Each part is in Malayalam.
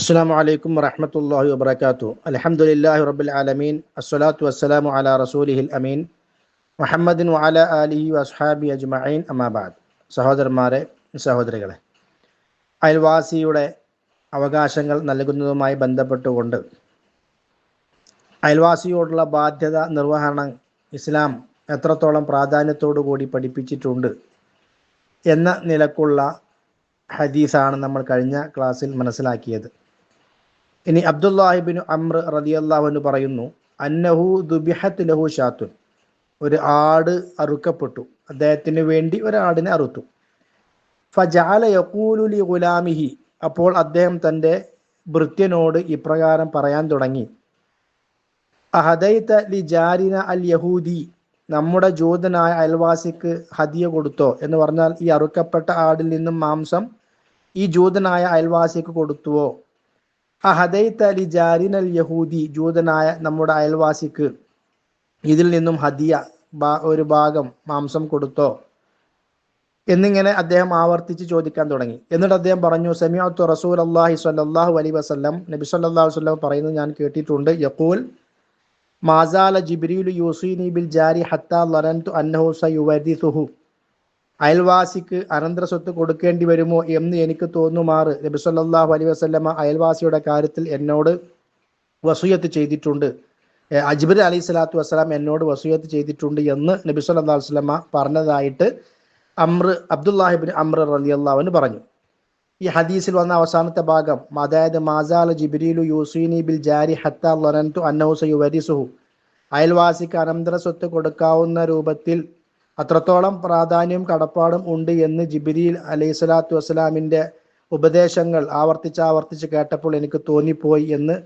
അസ്സാം വലൈക്കും വറഹമത്തല്ലാഹി വാത്തു അലഹമുല്ലാഹി റബ്ബിൽ ആലമീൻ. അസ്സലാത്തു വസ്സലാമു അല റസൂലിഹിൽ അമീൻ. മുഹമ്മദിൻ വാല അലി വസ്ഹാബി അജ്മഈൻ. അമാബാദ് സഹോദരന്മാരെ സഹോദരികളെ അയൽവാസിയുടെ അവകാശങ്ങൾ നൽകുന്നതുമായി ബന്ധപ്പെട്ടുകൊണ്ട് അയൽവാസിയോടുള്ള ബാധ്യത നിർവഹണം ഇസ്ലാം എത്രത്തോളം പ്രാധാന്യത്തോടു കൂടി പഠിപ്പിച്ചിട്ടുണ്ട് എന്ന നിലക്കുള്ള ഹദീസാണ് നമ്മൾ കഴിഞ്ഞ ക്ലാസ്സിൽ മനസ്സിലാക്കിയത്. ഇനി അബ്ദുല്ലാഹിബിൻ അമ്ര റതിയല്ലാഹുവിന് പറയുന്നു അന്നഹു ദുബിഹത്ത് ലഹു ഷാത്തുൻ ഒരു ആട് അറുക്കപ്പെട്ടു. അദ്ദേഹത്തിന് വേണ്ടി ഒരാടിനെ അറുത്തു. ഫജാല യക്കൂലുലി ഗുലാമിഹി. അപ്പോൾ അദ്ദേഹം തന്റെ ഭൃത്യനോട് ഇപ്രകാരം പറയാൻ തുടങ്ങി. അഹദൈത ലി ജാരിന അൽ യഹൂദി. നമ്മുടെ ജൂതനായ അയൽവാസിക്ക് ഹദിയ കൊടുത്തോ എന്ന് പറഞ്ഞാൽ ഈ അറുക്കപ്പെട്ട ആടിൽ നിന്നും മാംസം ഈ ജൂതനായ അയൽവാസിക്ക് കൊടുത്തുവോ? അഹദൈത ലി ജാരിനൽ യഹൂദി ജൂതനായ നമ്മുടെ അയൽവാസിക്ക് ഇതിൽ നിന്നും ഹദിയ ഒരു ഭാഗം മാംസം കൊടുത്തോ? എന്നിങ്ങനെ അദ്ദേഹം ആവർത്തിച്ച് ചോദിക്കാൻ തുടങ്ങി. എന്നിട്ട് അദ്ദേഹം പറഞ്ഞു സമിയാത്തു റസൂൽ അള്ളാഹി സ്വല്ലാഹു അലൈ വസ്ലം നബി സല്ലാ വസ്ലം പറയുന്നത് ഞാൻ കേട്ടിട്ടുണ്ട്. യക്കൂൽ മാസാല ജിബ്രീലു യൂസീനി ബിൽ ജാരി ഹത്താ ലറൻതു അന്നഹു സയുവരിസുഹു. അയൽവാസിക്ക് അനന്തര സ്വത്ത് കൊടുക്കേണ്ടി വരുമോ എന്ന് എനിക്ക് തോന്നുമാറ്. നബി സല്ലാഹു അലൈ വസ്ലമ അയൽവാസിയുടെ കാര്യത്തിൽ എന്നോട് വസൂയത്ത് ചെയ്തിട്ടുണ്ട്. അജ്ബർ അലൈഹി സ്വലാത്തു വസ്സലാം എന്നോട് വസൂയത്ത് ചെയ്തിട്ടുണ്ട് എന്ന് നബി സല്ലാ വസ്ലമ പറഞ്ഞതായിട്ട് അമ്ര അബ്ദുല്ലാഹിബിൻ അമ്ര അള്ളാഹുവിന് പറഞ്ഞു. ഈ ഹദീസിൽ വന്ന അവസാനത്തെ ഭാഗം അതായത് മാസാല ജിബിരിലു യൂസീനി ബിൽ ജാരി ഹത്ത ലനന്തു അന്നഹുസയു വരിസുഹു അയൽവാസിക്ക് അനന്തര സ്വത്ത് കൊടുക്കാവുന്ന രൂപത്തിൽ അത്രത്തോളം പ്രാധാന്യം കടപ്പാടും ഉണ്ട് എന്ന് ജിബിരിയിൽ അലൈഹി സ്വലാത്തു വസ്സലാമിന്റെ ഉപദേശങ്ങൾ ആവർത്തിച്ച് ആവർത്തിച്ച് കേട്ടപ്പോൾ എനിക്ക് തോന്നിപ്പോയി എന്ന്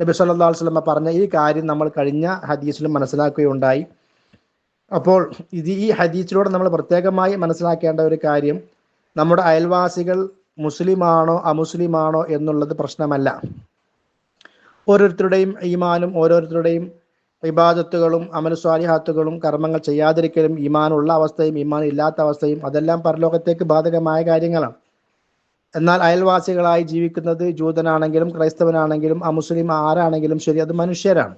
നബി സല്ലാ വസ്ലമ പറഞ്ഞ ഈ കാര്യം നമ്മൾ കഴിഞ്ഞ ഹദീസിലും മനസ്സിലാക്കുകയുണ്ടായി. അപ്പോൾ ഇത് ഈ ഹദീസിലൂടെ നമ്മൾ പ്രത്യേകമായി മനസ്സിലാക്കേണ്ട ഒരു കാര്യം നമ്മുടെ അയൽവാസികൾ മുസ്ലിമാണോ അമുസ്ലിമാണോ എന്നുള്ളത് പ്രശ്നമല്ല. ഓരോരുത്തരുടെയും ഈമാനും ഓരോരുത്തരുടെയും ഇബാദത്തുകളും അമലുസ്വാലിഹാത്തുകളും കർമ്മങ്ങൾ ചെയ്യാതിരിക്കലും ഈമാനുള്ള അവസ്ഥയും ഈമാൻ ഇല്ലാത്ത അവസ്ഥയും അതെല്ലാം പരലോകത്തേക്ക് ബാധകമായ കാര്യങ്ങളാണ്. എന്നാൽ അയൽവാസികളായി ജീവിക്കുന്നത് ജൂതനാണെങ്കിലും ക്രൈസ്തവനാണെങ്കിലും അമുസ്ലിം ആരാണെങ്കിലും ശരി അത് മനുഷ്യരാണ്.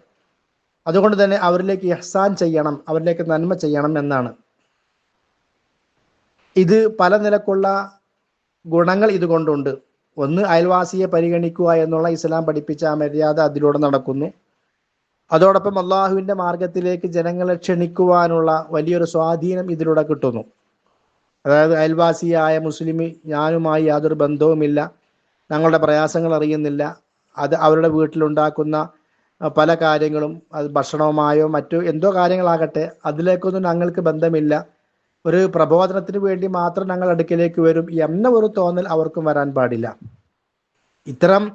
അതുകൊണ്ട് തന്നെ അവരിലേക്ക് ഇഹ്സാൻ ചെയ്യണം അവരിലേക്ക് നന്മ ചെയ്യണം എന്നാണ്. ഇത് പല നിലക്കുള്ള ഗുണങ്ങൾ ഇതുകൊണ്ടുണ്ട്. ഒന്ന് അയൽവാസിയെ പരിഗണിക്കുക എന്നുള്ള ഇസ്ലാം പഠിപ്പിച്ച മര്യാദ അതിലൂടെ നടക്കുന്നു. അതോടൊപ്പം അള്ളാഹുവിന്റെ മാർഗത്തിലേക്ക് ജനങ്ങളെ ക്ഷണിക്കുവാനുള്ള വലിയൊരു സ്വാധീനം ഇതിലൂടെ കിട്ടുന്നു. അതായത് അയൽവാസിയായ മുസ്ലിം ഞാനുമായി യാതൊരു ബന്ധവുമില്ല. ഞങ്ങളുടെ പ്രയാസങ്ങൾ അറിയുന്നില്ല. അത് അവരുടെ വീട്ടിലുണ്ടാക്കുന്ന പല കാര്യങ്ങളും അത് ഭക്ഷണവുമായോ മറ്റോ എന്തോ കാര്യങ്ങളാകട്ടെ അതിലേക്കൊന്നും ഞങ്ങൾക്ക് ബന്ധമില്ല. ഒരു പ്രബോധനത്തിന് വേണ്ടി മാത്രം ഞങ്ങൾ അടുക്കിലേക്ക് വരും എന്ന ഒരു തോന്നൽ അവർക്കും വരാൻ പാടില്ല. ഇത്തരം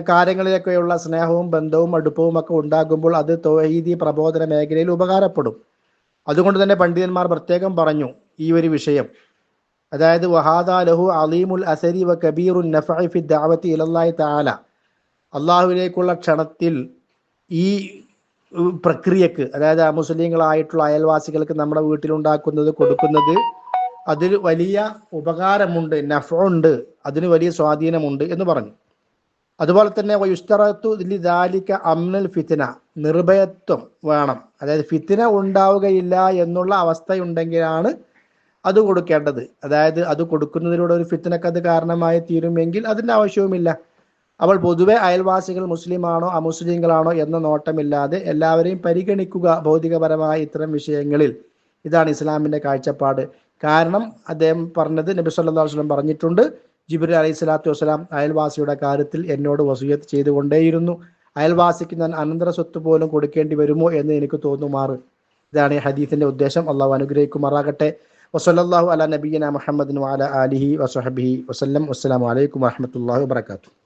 കാര്യങ്ങളിലൊക്കെയുള്ള സ്നേഹവും ബന്ധവും അടുപ്പവും ഒക്കെ ഉണ്ടാകുമ്പോൾ അത് തൊഹീദി പ്രബോധന മേഖലയിൽ ഉപകാരപ്പെടും. അതുകൊണ്ട് തന്നെ പണ്ഡിതന്മാർ പ്രത്യേകം പറഞ്ഞു ഈ ഒരു വിഷയം. അതായത് വഹാദ ലഹു അലീമുൽ അസരി വ കബീറുൻ നഫി ദാവത്തി ഇലല്ലായി താല അള്ളാഹുവിലേക്കുള്ള ക്ഷണത്തിൽ ഈ പ്രക്രിയക്ക് അതായത് മുസ്ലിങ്ങളായിട്ടുള്ള അയൽവാസികൾക്ക് നമ്മുടെ വീട്ടിലുണ്ടാക്കുന്നത് കൊടുക്കുന്നത് അതിൽ വലിയ ഉപകാരമുണ്ട് നഫുണ്ട് അതിന് വലിയ സ്വാധീനമുണ്ട് എന്ന് പറഞ്ഞു. അതുപോലെ തന്നെ ഫിത്തിന നിർഭയത്വം വേണം. അതായത് ഫിത്തിന ഉണ്ടാവുകയില്ല എന്നുള്ള അവസ്ഥയുണ്ടെങ്കിലാണ് അത് കൊടുക്കേണ്ടത്. അതായത് അത് കൊടുക്കുന്നതിലൂടെ ഒരു അത് കാരണമായി തീരുമെങ്കിൽ അതിന്റെ ആവശ്യവുമില്ല. അവൾ പൊതുവെ അയൽവാസികൾ മുസ്ലിമാണോ അമുസ്ലിങ്ങളാണോ എന്ന നോട്ടമില്ലാതെ എല്ലാവരെയും പരിഗണിക്കുക ഭൗതികപരമായ ഇത്തരം വിഷയങ്ങളിൽ. ഇതാണ് ഇസ്ലാമിന്റെ കാഴ്ചപ്പാട്. കാരണം അദ്ദേഹം പറഞ്ഞത് നബി സല്ലാ പറഞ്ഞിട്ടുണ്ട്. ജിബ്രി അലൈഹി സ്വലാത്തു വസ്സലാം അയൽവാസിയുടെ കാര്യത്തിൽ എന്നോട് വസൂയത്ത് ചെയ്തുകൊണ്ടേയിരുന്നു. അയൽവാസിക്ക് ഞാൻ അനന്തര സ്വത്ത് പോലും കൊടുക്കേണ്ടി വരുമോ എന്ന് എനിക്ക് തോന്നുമാറ്. ഇതാണ് ഈ ഹദീസിന്റെ ഉദ്ദേശം. അള്ളാഹു അനുഗ്രഹിക്കുമാറാകട്ടെ. വസല്ലാഹു അല നബീന മുഹമ്മദിൻ വാല അലിഹി വസഹബിഹി വസ്ലം വസ്സലാം വലൈക്കും വാഹമത്തല്ലാഹു വാത്തു